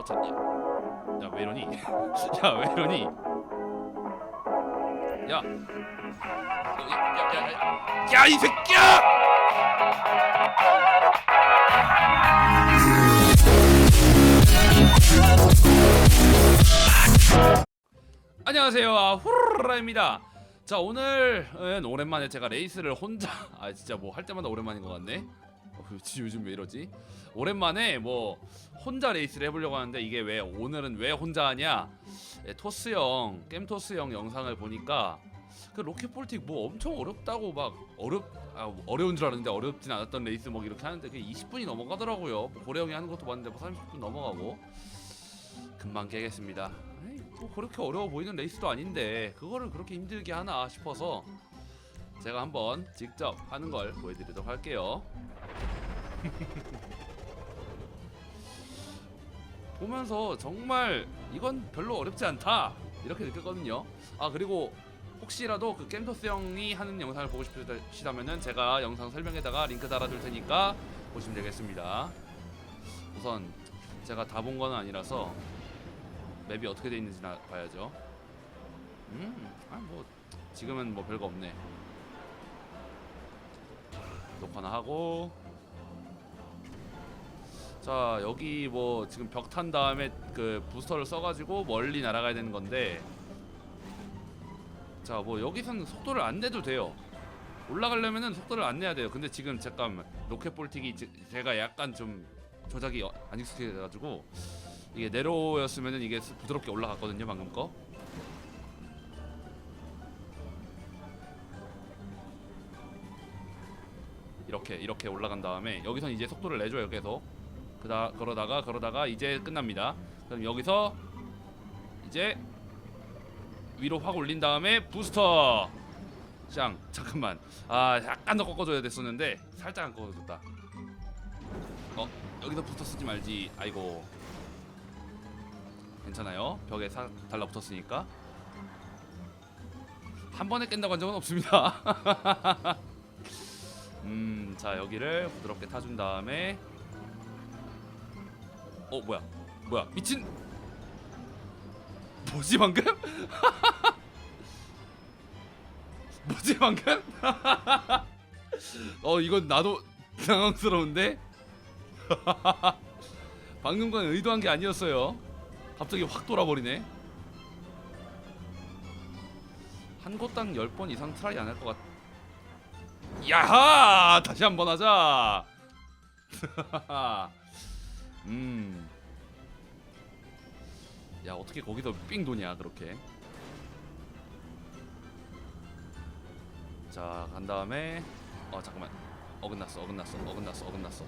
어, 자, 야, 야, 왜 이러니? 야, 왜 이러니? 야, 어, 야, 야, 야, 야, 야, 이 새끼야! 안녕하세요, 아, 후라입니다. 자, 오늘은 오랜만에 제가 레이스를 혼자, 아, 진짜 뭐 할 때마다 오랜만인 것 같네. 어, 요즘 왜 이러지? 오랜만에 뭐 혼자 레이스를 해보려고 하는데 이게 왜 오늘은 왜 혼자 하냐? 예, 토스 형 게임 토스 형 영상을 보니까 그 로켓 폴틱 뭐 엄청 어렵다고 막 어렵 아, 어려운 줄 알았는데 어렵진 않았던 레이스 뭐 이렇게 하는데 그게 20분이 넘어가더라고요. 뭐 고래 형이 하는 것도 봤는데 뭐 30분 넘어가고 금방 깨겠습니다. 뭐 그렇게 어려워 보이는 레이스도 아닌데 그거를 그렇게 힘들게 하나 싶어서 제가 한번 직접 하는 걸 보여드리도록 할게요. 보면서 정말 이건 별로 어렵지 않다 이렇게 느꼈거든요. 아 그리고 혹시라도 그 겜토스 형이 하는 영상을 보고 싶으시다면은 제가 영상 설명에다가 링크 달아둘 테니까 보시면 되겠습니다. 우선 제가 다 본 건 아니라서 맵이 어떻게 돼 있는지 나 봐야죠. 음, 아뭐 지금은 뭐 별거 없네. 녹화나 하고 자 여기 뭐 지금 벽 탄 다음에 그 부스터를 써가지고 멀리 날아가야 되는 건데. 자 뭐 여기서는 속도를 안 내도 돼요. 올라가려면은 속도를 안 내야 돼요. 근데 지금 잠깐 로켓 볼틱이 제- 제가 약간 좀 조작이 어- 안 익숙해가지고 이게 네로였으면은 이게 스- 부드럽게 올라갔거든요 방금 거. 이렇게 이렇게 올라간 다음에 여기선 이제 속도를 내줘요 계속 그다 그러다가 그러다가 이제 끝납니다. 그럼 여기서 이제 위로 확 올린 다음에 부스터. 짱 잠깐만 아 약간 더 꺾어줘야 됐었는데 살짝 안 꺾어줬다. 어 여기서 부스터 쓰지 말지. 아이고 괜찮아요. 벽에 사, 달라붙었으니까 한 번에 깬다고 한 적은 없습니다. 음, 자 여기를 부드럽게 타준 다음에 어 뭐야? 뭐야? 미친! 뭐지 방금? 뭐지 방금? 어 이건 나도 당황스러운데? 방금 건 의도한 게 아니었어요. 갑자기 확 돌아버리네. 한 곳당 10번 이상 트라이 안 할 것 같... 야하! 다시 한번 하자 음. 야 어떻게 거기서 삥 도냐 그렇게. 자 간 다음에 어 잠깐만 어긋났어 어긋났어 어긋났어 어긋났어.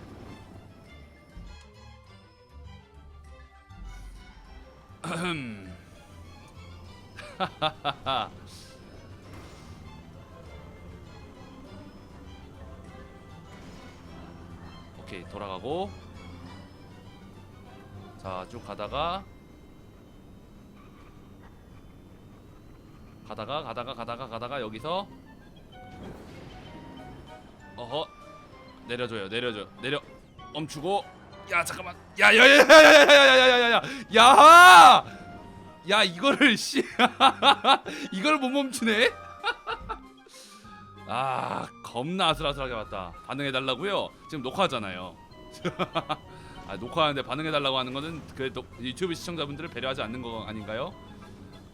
오케이 돌아가고 자 쭉 가다가 가다가 가다가 가다가 가다가 여기서 어허 내려줘요 내려줘 내려 멈추고 야 잠깐만 야야야야야야야야야야 야 야 이거를 씨 이걸 못 멈추네 아 겁나 아슬아슬하게 왔다 반응해 달라고요 지금 녹화하잖아요 아, 녹화하는데 반응해 달라고 하는 거는 그 녹- 유튜브 시청자분들을 배려하지 않는 거 아닌가요?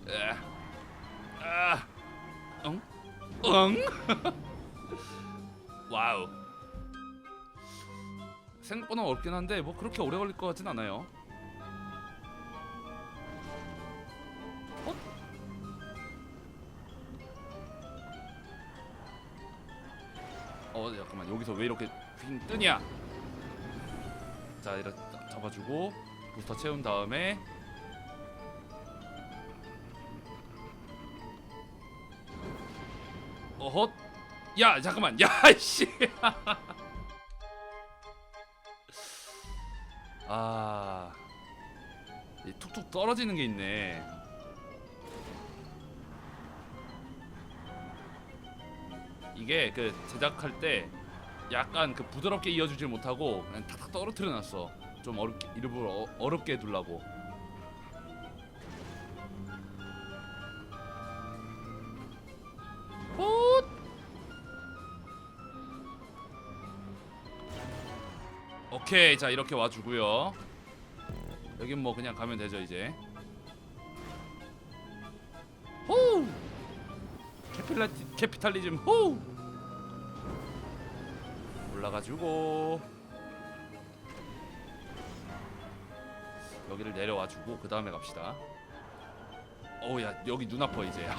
에. 아, 응? 응? 와우. 생각보다 어렵긴 한데 뭐 그렇게 오래 걸릴 것 같진 않아요. 어? 어 잠깐만 여기서 왜 이렇게 빙 뜨냐? 자 이렇게 딱 잡아주고 부스터 채운 다음에 어헛! 야 잠깐만. 야씨! 아이 툭툭 떨어지는 게 있네. 이게 그 제작할 때 약간 그 부드럽게 이어주질 못하고 그냥 탁탁 떨어뜨려 놨어. 좀 어렵게 일부러 어, 어렵게 훗! 오케이 자 이렇게 와주고요. 여긴 뭐 그냥 가면 되죠 이제. 호 캐필라 캐피탈리즘 호 올라가지고 여기를 내려와주고 그 다음에 갑시다. 어우야 여기 눈 아파 이제.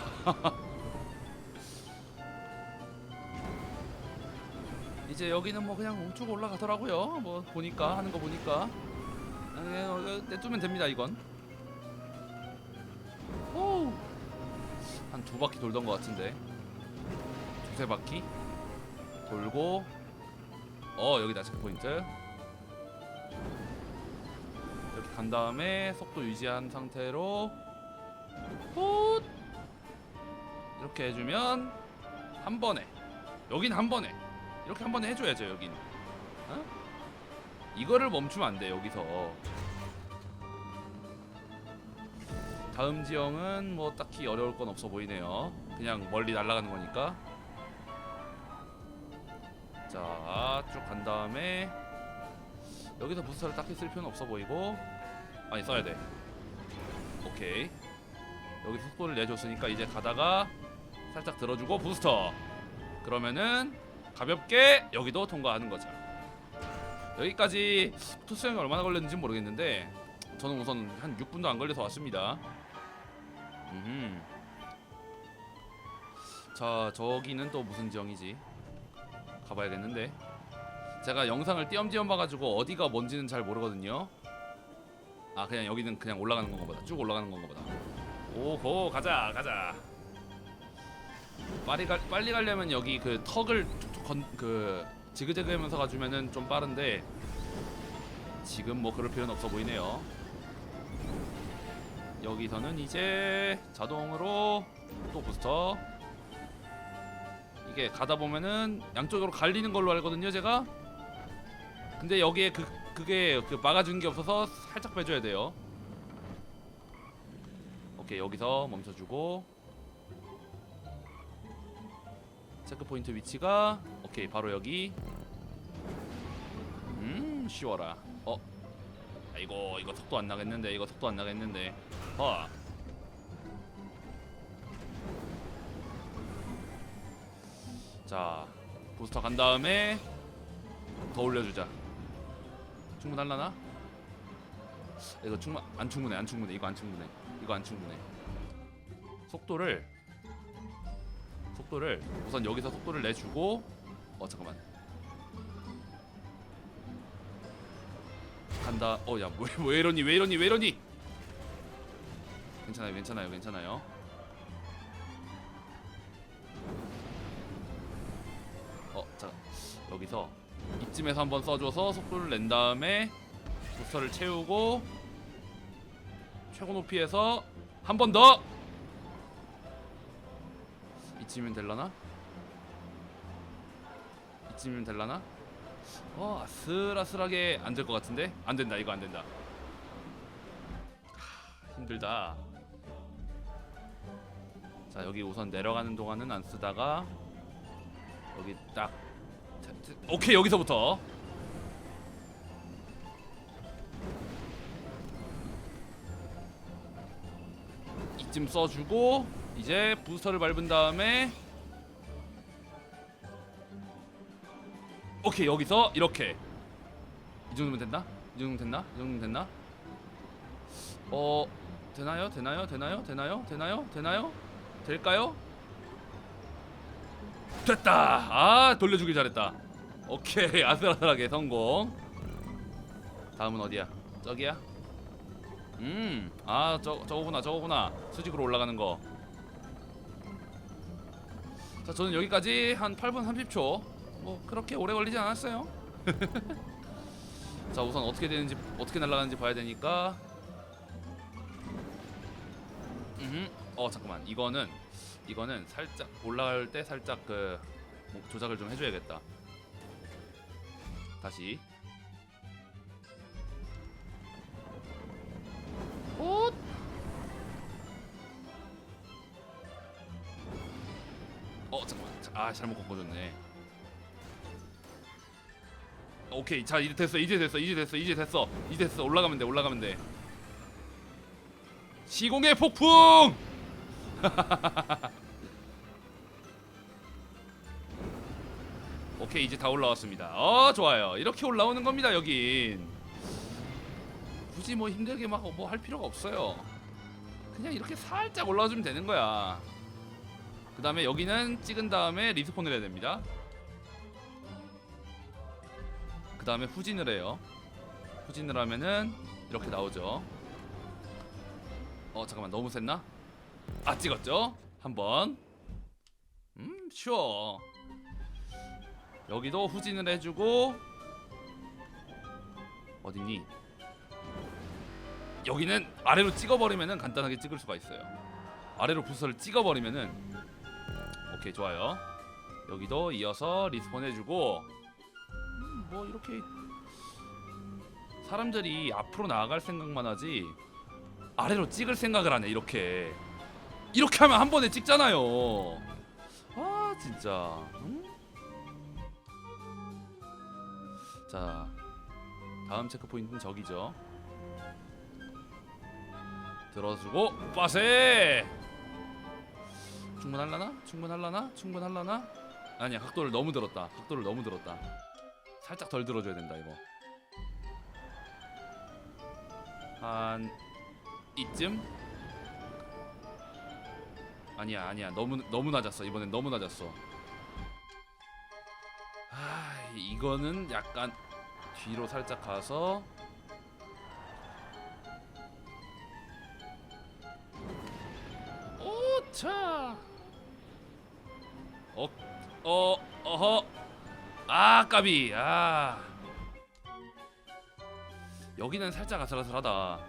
이제 여기는 뭐 그냥 우측 올라가더라고요. 뭐 보니까 하는 거 보니까 아, 그냥 어, 내두면 됩니다 이건. 한 두 바퀴 돌던 것 같은데 두세 바퀴 돌고 어 여기다 체크포인트. 이렇게 간 다음에 속도 유지한 상태로 훗! 이렇게 해주면 한 번에 여긴 한 번에 이렇게 한 번에 해줘야죠 여긴. 어? 이거를 멈추면 안 돼 여기서. 다음 지형은 뭐 딱히 어려울 건 없어 보이네요. 그냥 멀리 날아가는 거니까 자, 쭉 간 다음에 여기서 부스터를 딱히 쓸 필요는 없어 보이고 아니 써야 돼. 오케이. 여기서 속도를 내줬으니까 이제 가다가 살짝 들어주고 부스터. 그러면은 가볍게 여기도 통과하는 거죠. 여기까지 투수형이 얼마나 걸렸는지 모르겠는데 저는 우선 한 6분도 안 걸려서 왔습니다. 음. 자, 저기는 또 무슨 지형이지? 가봐야겠는데. 제가 영상을 띄엄띄엄 봐가지고 어디가 뭔지는 잘 모르거든요. 아 그냥 여기는 그냥 올라가는 건가 보다. 쭉 올라가는 건가 보다. 오호 가자 가자. 빨리 가, 빨리 가려면 여기 그 턱을 건, 그 지그재그 하면서 가주면은 좀 빠른데 지금 뭐 그럴 필요는 없어 보이네요. 여기서는 이제 자동으로 또 부스터 이게 가다 보면은 양쪽으로 갈리는 걸로 알거든요 제가. 근데 여기에 그 그게 그 막아주는 게 없어서 살짝 빼줘야 돼요. 오케이 여기서 멈춰주고. 체크 포인트 위치가 오케이 바로 여기. 음 쉬워라. 어. 아이고 이거 속도 안 나겠는데 이거 속도 안 나겠는데. 어 자 부스터 간 다음에 더 올려주자. 충분할라나? 이거 충분 안 충분해 안 충분해. 이거 안 충분해. 이거 안 충분해. 속도를 속도를 우선 여기서 속도를 내주고 어 잠깐만. 간다. 어야 왜, 왜 이러니 왜 이러니 왜 이러니? 괜찮아요 괜찮아요 괜찮아요 여기서 이쯤에서 한번 써줘서 속도를 낸 다음에 부스터를 채우고 최고 높이에서 한 번 더. 이쯤이면 될라나? 이쯤이면 될라나? 어, 아슬아슬하게 안 될 것 같은데? 안 된다, 이거 안 된다. 하, 힘들다. 자, 여기 우선 내려가는 동안은 안 쓰다가 여기 딱 오케이 여기서부터 이쯤 써주고 이제 부스터를 밟은 다음에 오케이 여기서 이렇게 이 정도면 됐나? 이 정도면 됐나? 이 정도면 됐나? 어 되나요? 되나요? 되나요? 되나요? 되나요? 되나요? 될까요? 됐다. 아 돌려주길 잘했다. 오케이 아슬아슬하게 성공. 다음은 어디야? 저기야? 음, 아 저 저거구나 저거구나 수직으로 올라가는 거. 자 저는 여기까지 한 8분 30초. 뭐 그렇게 오래 걸리지 않았어요. 자 우선 어떻게 되는지 어떻게 날아가는지 봐야 되니까. 음, 어 잠깐만 이거는 이거는 살짝 올라갈 때 살짝 그 조작을 좀 해줘야겠다. 다시. 오! 어 잠깐만 아 잘못 꺾어줬네. 오케이 자 이제 됐어 이제 됐어 이제 됐어 이제 됐어 이제 됐어 올라가면 돼 올라가면 돼. 시공의 폭풍! 오케이 이제 다 올라왔습니다. 어 좋아요. 이렇게 올라오는 겁니다 여긴. 굳이 뭐 힘들게 막 뭐 할 필요가 없어요. 그냥 이렇게 살짝 올라와주면 되는 거야. 그 다음에 여기는 찍은 다음에 리스폰을 해야 됩니다. 그 다음에 후진을 해요. 후진을 하면은 이렇게 나오죠. 어 잠깐만. 너무 셌나? 아 찍었죠? 한번. 음 쉬워. 여기도 후진을 해주고 어딨니? 여기는 아래로 찍어버리면은 간단하게 찍을 수가 있어요. 아래로 부스를 찍어버리면은 오케이 좋아요. 여기도 이어서 리스폰 해주고. 음, 뭐 이렇게 사람들이 앞으로 나아갈 생각만 하지 아래로 찍을 생각을 하네 이렇게 이렇게 하면 한 번에 찍잖아요 아 진짜 응? 자 다음 체크 포인트는 저기죠 들어주고 빠세 충분할라나? 충분할라나? 충분할라나? 아니야 각도를 너무 들었다 각도를 너무 들었다 살짝 덜 들어줘야 된다 이거 한 이쯤? 아니야 아니야. 너무 너무 낮았어. 이번엔 너무 낮았어. 아 이거는 약간 뒤로 살짝 가서 오차! 어, 어, 어허. 아 까비. 아. 여기는 살짝 아슬아슬하다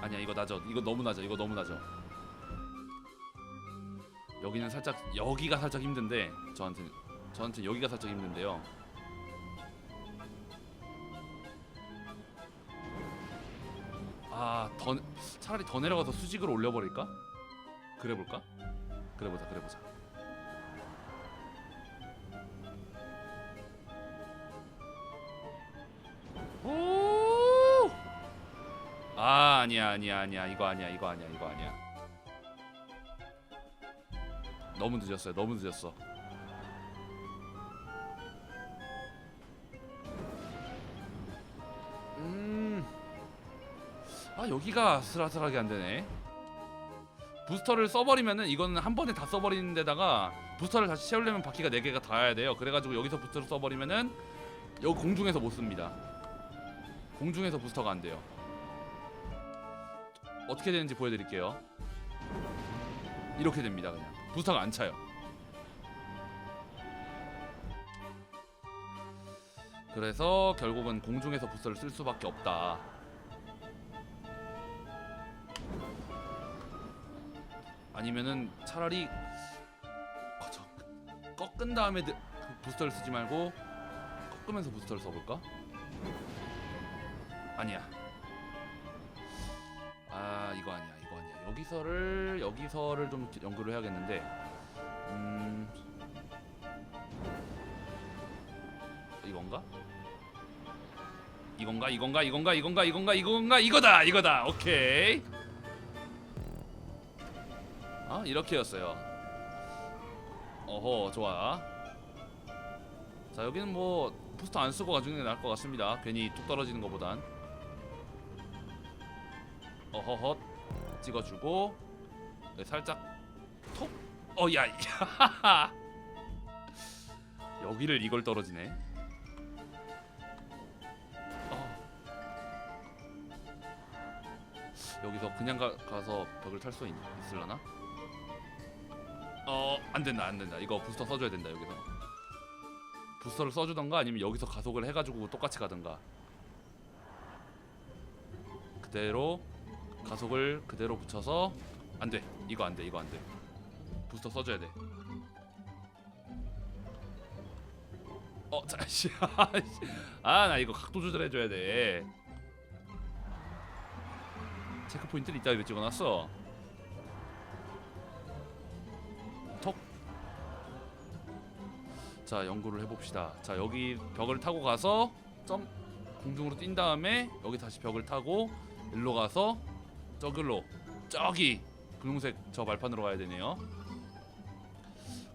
아니야 이거 낮아. 이거 너무 낮아. 이거 너무 낮아. 여기는 살짝 여기가 살짝 힘든데 저한테 저한테 여기가 살짝 힘든데요. 아더 차라리 더 내려가서 수직으로 올려버릴까? 그래볼까? 그래보자 그래보자 아 아니야 아니야 아니야. 이거 아니야 이거 아니야 이거 아니야. 너무 늦었어요 너무 늦었어. 음아 여기가 아슬아슬하게 안 되네. 부스터를 써버리면은 이거는 한 번에 다 써버리는 데다가 부스터를 다시 채우려면 바퀴가 4개가 닿아야 돼요. 그래가지고 여기서 부스터를 써버리면은 여기 공중에서 못 씁니다. 공중에서 부스터가 안 돼요 어떻게 되는지 보여드릴게요. 이렇게 됩니다 그냥. 부스터가 안 차요. 그래서 결국은 공중에서 부스터를 쓸 수밖에 없다. 아니면은 차라리 꺾은 다음에 부스터를 쓰지 말고 꺾으면서 부스터를 써볼까? 아니야 아 이거 아니야 이거 아니야. 여기서를 여기서를 좀 연구를 해야겠는데 음 이건가? 이건가 이건가 이건가 이건가 이건가 이건가 이거다 이거다. 오케이. 아 이렇게였어요. 어허 좋아. 자 여기는 뭐 부스터 안 쓰고 게 나을 것 같습니다. 괜히 뚝 떨어지는 것보단 어허헛. 찍어주고. 네, 살짝 톡. 어야 여기를 이걸 떨어지네. 어. 여기서 그냥 가, 가서 벽을 탈 수 있을라나? 어 안된다 안된다. 이거 부스터 써줘야 된다 여기서. 부스터를 써주던가 아니면 여기서 가속을 해가지고 똑같이 가든가. 그대로 가속을 그대로 붙여서 안돼 이거 안돼 이거 안돼 부스터 써줘야 돼 어, 자씨. 아, 나 이거 각도 조절해 줘야 돼. 체크 포인트를 이따 왜 찍어놨어? 톡. 자 연구를 해봅시다. 자 여기 벽을 타고 가서 점 공중으로 뛴 다음에 여기 다시 벽을 타고 일로 가서 저길로 저기 분홍색 저 발판으로 가야 되네요.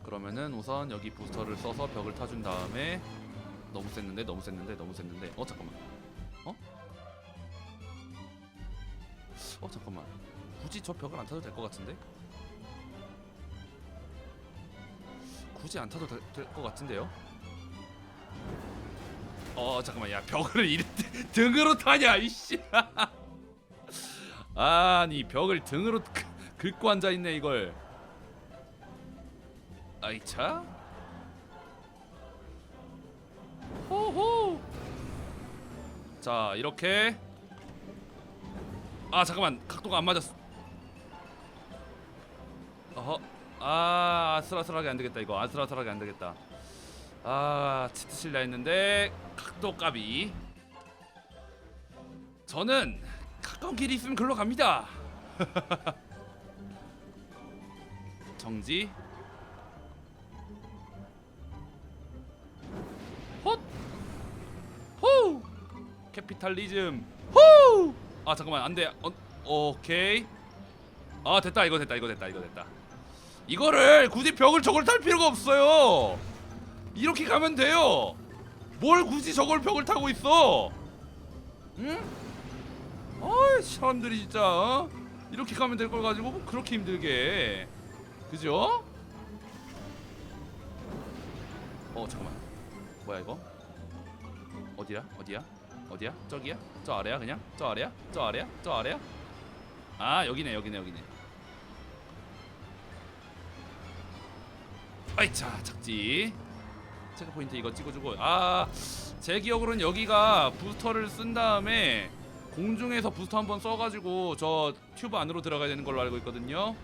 그러면은 우선 여기 부스터를 써서 벽을 타준 다음에 너무 셌는데 너무 셌는데 너무 셌는데 어 잠깐만 어? 어 잠깐만 굳이 저 벽을 안 타도 될 것 같은데? 굳이 안 타도 될 것 같은데요? 어 잠깐만 야 벽을 이렇게 등으로 타냐 이씨 아니 벽을 등으로 긁- 긁고 앉아 있네 이걸. 아이 차. 호호. 자 이렇게. 아 잠깐만. 각도가 안 맞았어. 어허. 아 아슬아슬하게 안 되겠다 이거. 아슬아슬하게 안 되겠다. 아 치트 실려 했는데 각도 까비 저는 가까운 길이 있으면 글로 갑니다. 정지. 헛! 호! 캐피탈리즘. 호! 아 잠깐만 안 돼. 어, 오케이. 아 됐다. 이거 됐다. 이거 됐다. 이거 됐다. 이거를 굳이 벽을 저걸 탈 필요가 없어요. 이렇게 가면 돼요. 뭘 굳이 저걸 벽을 타고 있어? 응? 어이 사람들이 진짜 어? 이렇게 가면 될 걸 가지고 뭐 그렇게 힘들게. 그죠? 어 잠깐만. 뭐야 이거? 어디야? 어디야? 어디야? 저기야? 저 아래야 그냥? 저 아래야? 저 아래야? 저 아래야? 아 여기네 여기네 여기네. 아이차 착지. 체크 포인트 이거 찍어주고. 아 제 기억으로는 여기가 부스터를 쓴 다음에 공중에서 부스터 한번 써가지고 저 튜브 안으로 들어가야 되는 걸로 알고 있거든요.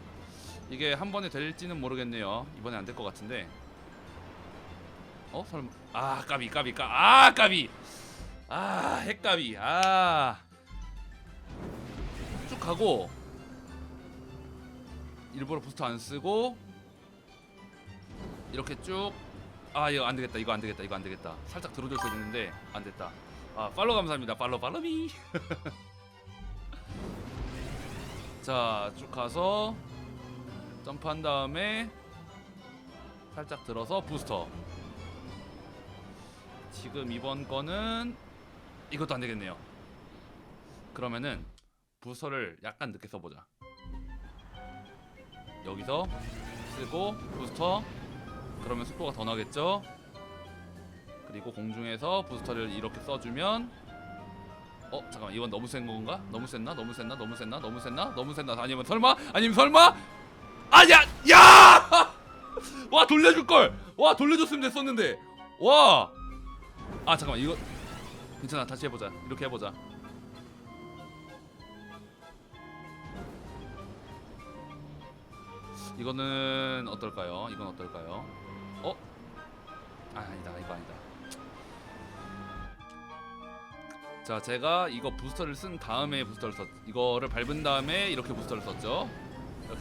이게 한 번에 될지는 모르겠네요. 이번에 안 될 것 같은데. 어? 설마. 아 까비 까비 까아 까비. 아 핵까비. 아쭉 가고. 일부러 부스터 안 쓰고. 이렇게 쭉. 아 이거 안 되겠다. 이거 안 되겠다. 이거 안 되겠다. 살짝 들어줬어야 되는데 안 됐다 아 팔로 감사합니다. 팔로 팔로미. 자 쭉 가서 점프한 다음에 살짝 들어서 부스터. 지금 이번 거는 이것도 안 되겠네요. 그러면은 부스터를 약간 늦게 써보자. 여기서 쓰고 부스터. 그러면 속도가 더 나겠죠 그리고 공중에서 부스터를 이렇게 써주면 어 잠깐만 이건 너무 센 건가? 너무 셌나? 너무 셌나? 너무 셌나? 너무 셌나? 너무 셌나? 아니면 설마? 아니면 설마? 아야 야! 와 돌려줄 걸. 와 돌려줬으면 됐었는데. 와. 아 잠깐만 이거 괜찮아 다시 해보자. 이렇게 해보자. 이거는 어떨까요? 이건 어떨까요? 어? 아 아니다 이거 아니다. 자 제가 이거 부스터를 쓴 다음에 부스터를 썼 이거를 밟은 다음에 이렇게 부스터를 썼죠.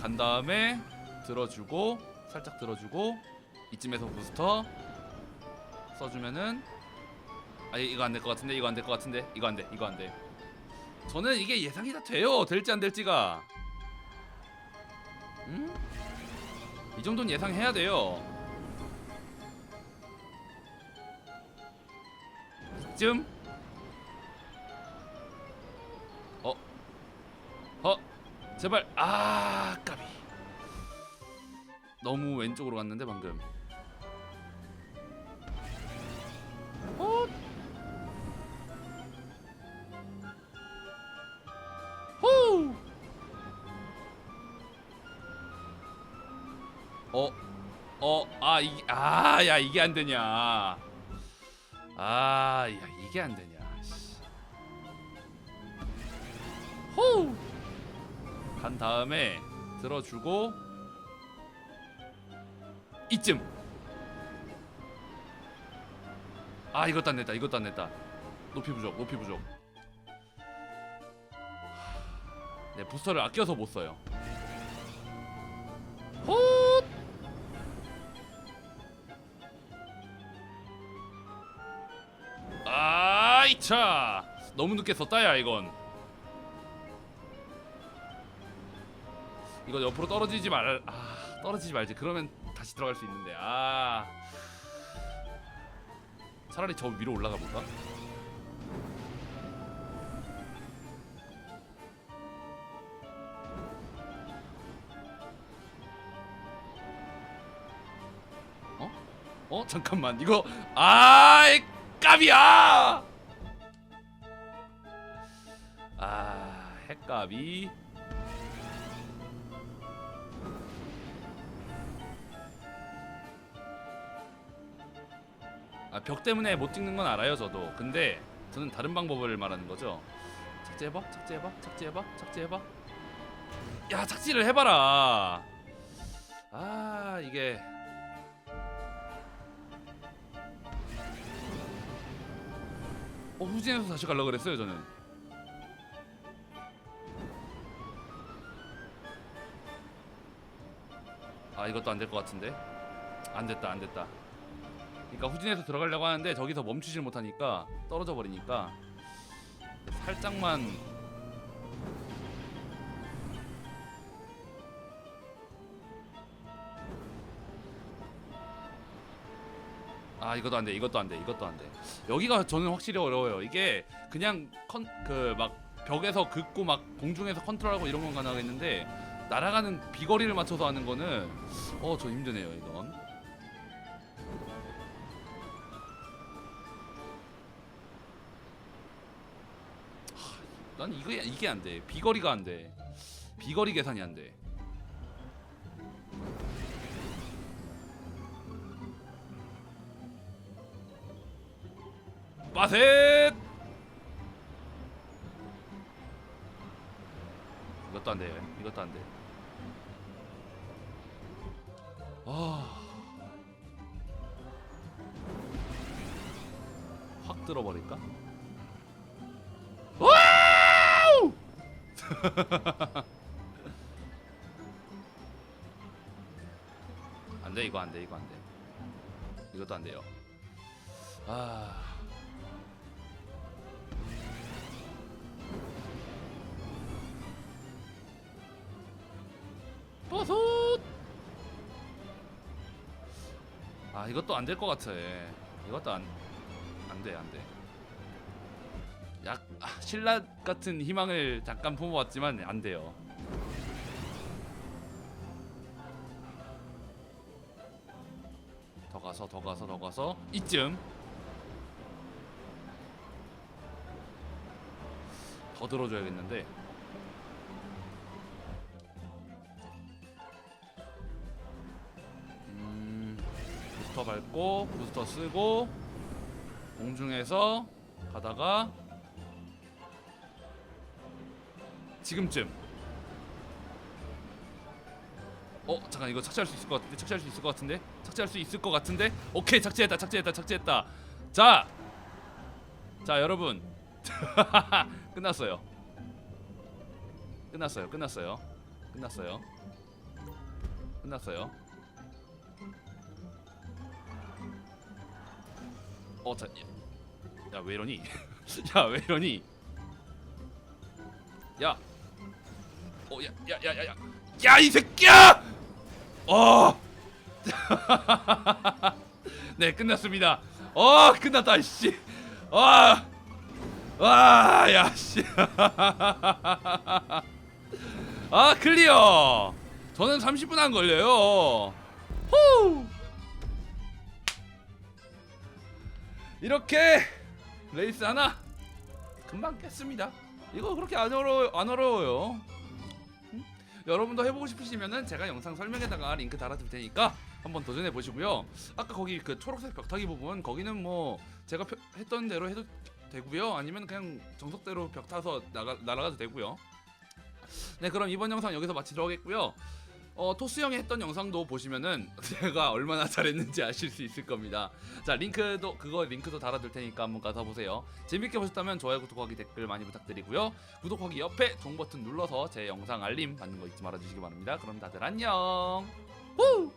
간 다음에 들어주고 살짝 들어주고 이쯤에서 부스터 써주면은 아 이거 안 될 것 같은데 이거 안 될 것 같은데 이거 안 돼 이거 안 돼. 저는 이게 예상이 다 돼요. 될지 안 될지가. 음? 이 정도는 예상해야 돼요. 이쯤 제발 아 까비 너무 왼쪽으로 갔는데 방금 어? 호! 어? 어? 아 이게 아야 이게 안 되냐 아야 이게 안 되냐 간 다음에 들어주고 이쯤 아 이것도 안 냈다 이것도 안 냈다 높이 부족 높이 부족 네 부스터를 아껴서 못 써요. 헛! 아이차 너무 늦게 썼다야 이건. 이거 옆으로 떨어지지 말. 아 떨어지지 말지. 그러면 다시 들어갈 수 있는데. 아 차라리 저 위로 올라가 볼까? 어? 어 잠깐만 이거 아이 깝이야 아 핵값이 아 벽 때문에 못 찍는 건 알아요 저도. 근데 저는 다른 방법을 말하는 거죠. 착지해봐 착지해봐 착지해봐 착지해봐. 야 착지를 해봐라. 아 이게. 어 후진해서 다시 가려고 그랬어요 저는. 아 이것도 안 될 것 같은데? 안 됐다 안 됐다 그러니까 후진해서 들어가려고 하는데 저기서 멈추질 못하니까 떨어져 버리니까 살짝만 아 이것도 안돼 이것도 안돼 이것도 안 돼. 여기가 저는 확실히 어려워요. 이게 그냥 컨 그 막 벽에서 긋고 막 공중에서 컨트롤하고 이런 건 가능하겠는데 날아가는 비거리를 맞춰서 하는 거는 어 저 힘드네요 이건 난 이거 이게 안 돼. 비거리가 안 돼. 비거리 계산이 안 돼. 빠셋! 이것도 안 돼. 이것도 안 돼. 아. 확 들어버릴까? 안 돼, 이거 안 돼, 이거 안 돼. 이것도 안 돼요. 아. 버섯! 아, 이것도 안 될 것 같아. 이것도 안, 안 돼, 안 돼. 약 아, 신라 같은 희망을 잠깐 품어봤지만 안 돼요. 더 가서 더 가서 더 가서. 이쯤. 더 들어줘야겠는데. 음 부스터 밟고 부스터 쓰고 공중에서 가다가 지금쯤. 어 잠깐 이거 착지할 수 있을 것 같은데 착지할 수 있을 것 같은데? 착지할 수 있을 것 같은데? 오케이 착지했다 착지했다 착지했다. 자 자 여러분. 끝났어요. 끝났어요 끝났어요. 끝났어요. 끝났어요. 어자 야왜 이러니? 야 왜 이러니? 야 어, 야, 야, 야, 야, 야, 야, 이 새끼야! 어, 네, 끝났습니다. 어, 끝났다, 씨. 와, 와, 야, 씨. 아, 클리어. 저는 30분 안 걸려요. 후. 이렇게 레이스 하나 금방 깼습니다. 이거 그렇게 안 어려 안 어려워요. 음? 여러분도 해보고 싶으시면은 제가 영상 설명에다가 링크 달아둘 테니까 한번 도전해 보시고요. 아까 거기 그 초록색 벽타기 부분 거기는 뭐 제가 표- 했던 대로 해도 되고요. 아니면 그냥 정석대로 벽 타서 나가 날아가도 되고요. 네 그럼 이번 영상 여기서 마치도록 하겠고요. 어, 토스 형이 했던 영상도 보시면은 제가 얼마나 잘했는지 아실 수 있을 겁니다. 자 링크도 그거 링크도 달아둘 테니까 한번 가서 보세요. 재밌게 보셨다면 좋아요, 구독하기, 댓글 많이 부탁드리고요. 구독하기 옆에 종 버튼 눌러서 제 영상 알림 받는 거 잊지 말아주시기 바랍니다. 그럼 다들 안녕. 후!